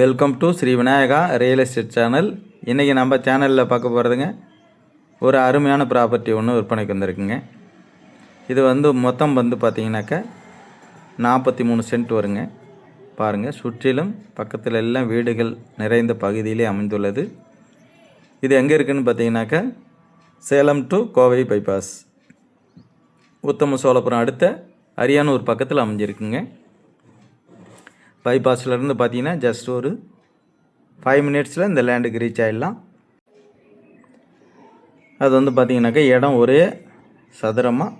Welcome to Sri Vinayaka real estate channel இன்றைக்கி நம்ம சேனலில் பார்க்க போகிறதுங்க ஒரு அருமையான ப்ராப்பர்ட்டி ஒன்று விற்பனைக்கு வந்திருக்குங்க. இது வந்து மொத்தம் வந்து பார்த்தீங்கன்னாக்கா நாற்பத்தி மூணு சென்ட் வருங்க. பாருங்கள் சுற்றிலும் பக்கத்தில் எல்லாம் வீடுகள் நிறைந்த பகுதியிலே அமைந்துள்ளது. இது எங்கே இருக்குதுன்னு பார்த்தீங்கன்னாக்கா சேலம் டு கோவை பைபாஸ் உத்தம சோழபுரம் அடுத்த அரியானூர் பக்கத்தில் அமைஞ்சிருக்குங்க. பைபாஸ்லேருந்து பார்த்தீங்கன்னா ஜஸ்ட் ஒரு ஃபைவ் மினிட்ஸில் இந்த லேண்டுக்கு ரீச் ஆகிடலாம் அது வந்து பார்த்திங்கனாக்கா இடம் ஒரே சதுரமாக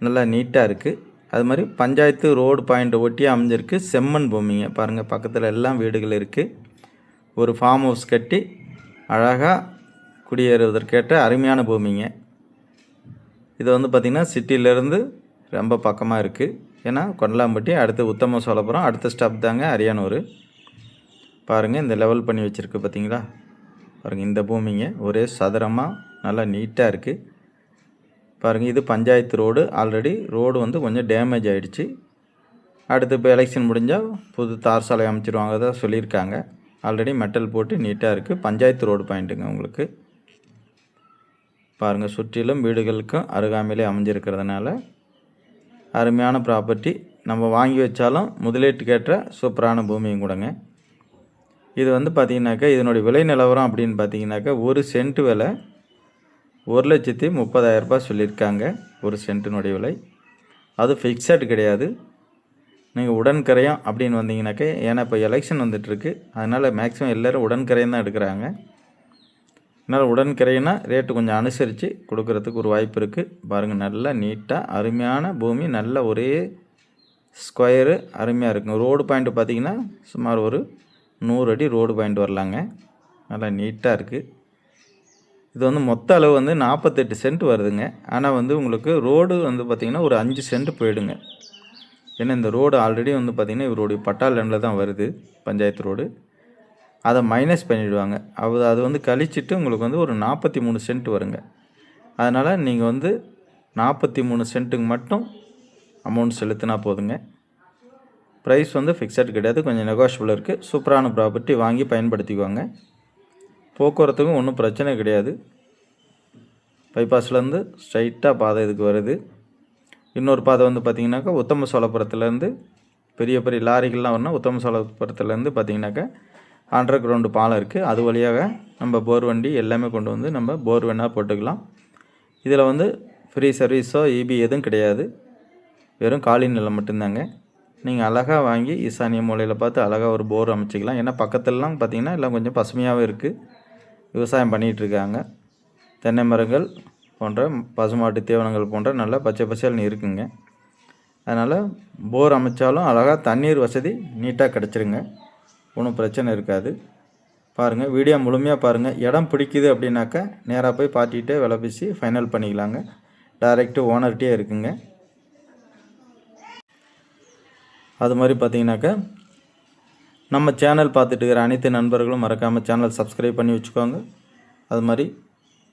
நல்லா நீட்டாக இருக்குது அது மாதிரி பஞ்சாயத்து ரோடு பாயிண்ட் ஒட்டி அமைஞ்சிருக்கு. செம்மண் பூமிங்க. பாருங்கள் பக்கத்தில் எல்லாம் வீடுகள் இருக்குது ஒரு ஃபார்ம் ஹவுஸ் கட்டி அழகாக குடியேறுவதற்கேற்ற அருமையான பூமிங்க. இது வந்து பார்த்திங்கன்னா சிட்டியிலேருந்து ரொம்ப பக்கமாக இருக்குது ஏன்னா கொண்டலாம்பட்டி அடுத்து உத்தம சோழபுரம் அடுத்த ஸ்டாப் தாங்க அரியானூர். பாருங்கள் இந்த லெவல் பண்ணி வச்சுருக்கு பார்த்தீங்களா பாருங்கள் இந்த பூமிங்க ஒரே சதுரமாக நல்லா நீட்டாக இருக்குது பாருங்கள் இது பஞ்சாயத்து ரோடு ஆல்ரெடி ரோடு வந்து கொஞ்சம் டேமேஜ் ஆகிடுச்சு அடுத்து இப்போ எலெக்ஷன் முடிஞ்சால் புது தார் சாலை அமைச்சிருவாங்க தான் சொல்லியிருக்காங்க. ஆல்ரெடி மெட்டல் போட்டு நீட்டாக இருக்குது பஞ்சாயத்து ரோடு பாயிண்ட்டுங்க உங்களுக்கு. பாருங்கள் சுற்றிலும் வீடுகளுக்கும் அருகாமையிலே அமைஞ்சிருக்கிறதுனால அருமையான ப்ராப்பர்ட்டி நம்ம வாங்கி வச்சாலும் முதலீட்டுக்கேற்ற சூப்பரான பூமியும் கூடங்க. இது வந்து பார்த்திங்கனாக்கா இதனுடைய விலை நிலவரம் அப்படின்னு பார்த்தீங்கன்னாக்கா ஒரு சென்ட் விலை ஒரு லட்சத்தி முப்பதாயிரரூபா சொல்லியிருக்காங்க ஒரு சென்ட்டினுடைய விலை. அது ஃபிக்ஸட் கிடையாது. நீங்கள் உடன்கரையம் அப்படின்னு வந்தீங்கனாக்கா ஏன்னா இப்போ எலெக்ஷன் வந்துட்டுருக்கு அதனால் மேக்ஸிமம் எல்லோரும் உடன்கரையம் தான் எடுக்கிறாங்க. அதனால் உடன்கரையினா ரேட்டு கொஞ்சம் அனுசரித்து கொடுக்குறதுக்கு ஒரு வாய்ப்பு இருக்குது பாருங்கள் நல்லா நீட்டாக அருமையான பூமி நல்ல ஒரே ஸ்கொயரு அருமையாக இருக்குங்க ரோடு பாயிண்ட் பார்த்திங்கன்னா சுமார் ஒரு நூறு அடி ரோடு பாயிண்ட் வரலாங்க. நல்லா நீட்டாக இருக்குது இது வந்து மொத்த அளவு வந்து நாற்பத்தெட்டு சென்ட் வருதுங்க. ஆனால் வந்து உங்களுக்கு ரோடு வந்து பார்த்திங்கன்னா ஒரு அஞ்சு சென்ட் போயிடுங்க. ஏன்னா இந்த ரோடு ஆல்ரெடி வந்து பார்த்திங்கன்னா இவருடைய பட்டா லேண்டில் தான் வருது பஞ்சாயத்து ரோடு அதை மைனஸ் பண்ணிவிடுவாங்க அது அது வந்து கழிச்சிட்டு உங்களுக்கு வந்து ஒரு நாற்பத்தி மூணு சென்ட் வருங்க. அதனால் நீங்கள் வந்து நாற்பத்தி மூணு சென்ட்டுக்கு மட்டும் அமௌண்ட் செலுத்தினா போதுங்க. ப்ரைஸ் வந்து ஃபிக்ஸட் கிடையாது. கொஞ்சம் நெகோஷியபிள் இருக்குது சூப்பரான ப்ராப்பர்ட்டி வாங்கி பயன்படுத்திக்குவாங்க போக்குவரத்துக்கும் ஒன்றும் பிரச்சனை கிடையாது. பைபாஸ்லேருந்து ஸ்ட்ரைட்டாக பாதை இதுக்கு வருது. இன்னொரு பாதை வந்து பார்த்திங்கனாக்கா உத்தம சோழபுரத்துலேருந்து பெரிய பெரிய லாரிகள்லாம் வரணும் உத்தம சோழபுரத்துலேருந்து பார்த்திங்கனாக்கா அண்டர் கிரவுண்டு பாலம் இருக்குது அது வழியாக நம்ம போர் வண்டி எல்லாமே கொண்டு வந்து நம்ம போர் வேணால் போட்டுக்கலாம். இதில் வந்து ஃப்ரீ சர்வீஸோ இபி எதுவும் கிடையாது. வெறும் காலி நிலம் மட்டும்தாங்க. நீங்கள் அழகாக வாங்கி ஈசானிய மூலையில் பார்த்து அழகாக ஒரு போர் அமைச்சிக்கலாம். ஏன்னா பக்கத்துலலாம் பார்த்திங்கன்னா எல்லாம் கொஞ்சம் பசுமையாகவும் இருக்குது விவசாயம் பண்ணிகிட்ருக்காங்க தென்னை மரங்கள் போன்ற பசுமாட்டு தீவனங்கள் போன்ற நல்ல பச்சை பசேல்னு இருக்குங்க. அதனால் போர் அமைச்சாலும் அழகாக தண்ணீர் வசதி நீட்டாக கிடச்சிருங்க. ஒன்றும் பிரச்சனை இருக்காது. பாருங்கள் வீடியோ முழுமையாக பாருங்கள் இடம் பிடிக்குது அப்படின்னாக்கா நேராக போய் பார்ட்டிகிட்டே விலை பேசி ஃபைனல் பண்ணிக்கலாங்க. டைரெக்டு ஓனர்கிட்டே இருக்குங்க. அது மாதிரி பார்த்தீங்கன்னாக்கா நம்ம சேனல் பார்த்துட்டு இருக்கிற அனைத்து நண்பர்களும் மறக்காமல் சேனல் சப்ஸ்கிரைப் பண்ணி வச்சுக்கோங்க. அது மாதிரி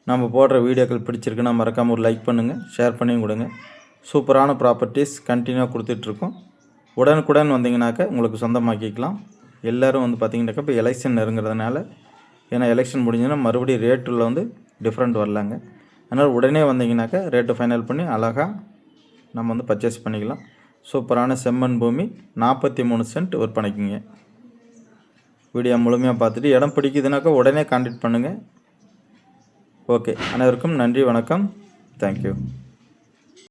நம்ம போடுற வீடியோக்கள் பிடிச்சிருக்குன்னா மறக்காமல் ஒரு லைக் பண்ணுங்கள் ஷேர் பண்ணியும் கொடுங்க. சூப்பரான ப்ராப்பர்ட்டிஸ் கண்டினியூவாக கொடுத்துட்ருக்கோம் உடனுக்குடன் வந்தீங்கன்னாக்கா உங்களுக்கு சொந்தமாக்கிக்கலாம். எல்லோரும் வந்து பார்த்திங்கனாக்கா இப்போ எலெக்ஷன் நெருங்கிறதுனால ஏன்னா எலெக்ஷன் முடிஞ்சுன்னா மறுபடியும் ரேட்டில் வந்து டிஃப்ரெண்ட் வரலாங்க. அதனால் உடனே வந்தீங்கனாக்கா ரேட்டு ஃபைனல் பண்ணி அழகாக நம்ம வந்து பர்ச்சேஸ் பண்ணிக்கலாம். சூப்பரான செம்மண் பூமி நாற்பத்தி மூணு சென்ட் விற்பனைக்குங்க. வீடியோ முழுமையாக பார்த்துட்டு இடம் பிடிக்குதுனாக்கா உடனே கான்டாக்ட் பண்ணுங்கள் ஓகே அனைவருக்கும் நன்றி வணக்கம். தேங்க்யூ